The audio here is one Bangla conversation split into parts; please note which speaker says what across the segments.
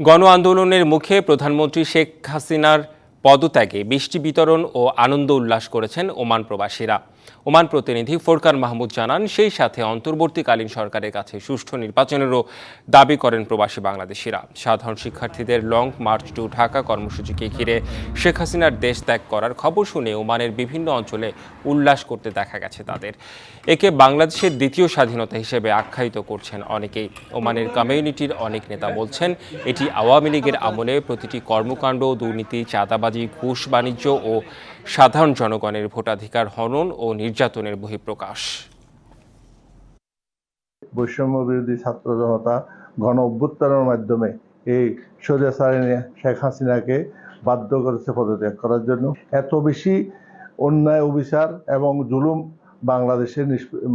Speaker 1: গণ আন্দোলনের মুখে প্রধানমন্ত্রী শেখ হাসিনার পদত্যাগে বৃষ্টি বিতরণ ও আনন্দ উল্লাস করেছেন ওমান প্রবাসীরা। ওমান প্রতিনিধি ফোরকান মাহমুদ জানান, সেই সাথে অন্তর্বর্তীকালীন সরকারের কাছে সুষ্ঠু নির্বাচনেরও দাবি করেন প্রবাসী বাংলাদেশিরা। সাধারণ শিক্ষার্থীদের লং মার্চ টু ঢাকা কর্মসূচিকে ঘিরে শেখ হাসিনার দেশ ত্যাগ করার খবর শুনে ওমানের বিভিন্ন অঞ্চলে উল্লাস করতে দেখা গেছে তাদের। একে বাংলাদেশের দ্বিতীয় স্বাধীনতা হিসেবে আখ্যায়িত করছেন অনেকেই। ওমানের কমিউনিটির অনেক নেতা বলছেন, এটি আওয়ামী লীগের আমলে প্রতিটি কর্মকাণ্ড, দুর্নীতি, চাঁদাবাজি, ঘুষ বাণিজ্য ও সাধারণ জনগণের ভোটাধিকার হনন ও নির্যাতনের বহিঃপ্রকাশ।
Speaker 2: বৈষম্য বিরোধী ছাত্র জনতা গণ অভ্যুত্থানের মাধ্যমে এই স্বৈরাচারী শেখ হাসিনাকে বাধ্য করেছে পদত্যাগ করার জন্য। এত বেশি অন্যায় অবিচার এবং জুলুম বাংলাদেশের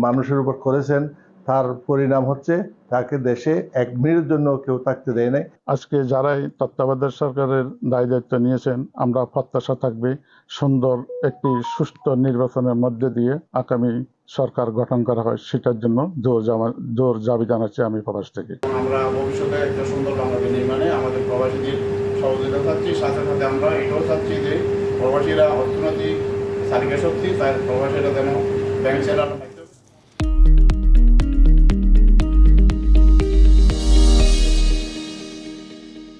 Speaker 2: মানুষের উপর করেছেন তার পরিণাম হচ্ছে তাকে দেশে এক মিনিটের জন্য কেউ থাকতে দেয় নাই।
Speaker 3: আজকে যারাই তত্ত্বাবধায়ক সরকারের দায় দায়িত্ব নিয়েছেন আমরা প্রত্যাশা থাকবে সুন্দর একটি সুষ্ঠু নির্বাচনের মধ্যে দিয়ে আগামী সরকার গঠন করা হয় সেটার জন্য জোর জামা জোর দাবি জানাচ্ছি আমি প্রবাস থেকে।
Speaker 4: আমরা ভবিষ্যতে একটা সুন্দর বাংলাদেশ নির্মাণে আমাদের প্রবাসীদের সহযোগিতা চাচ্ছি সাথে সাথে আমরা এটাও চাচ্ছি যে প্রবাসীরা অর্থনৈতিক চালিকা শক্তি তার প্রবাসীরা যেন ব্যাংক সেলার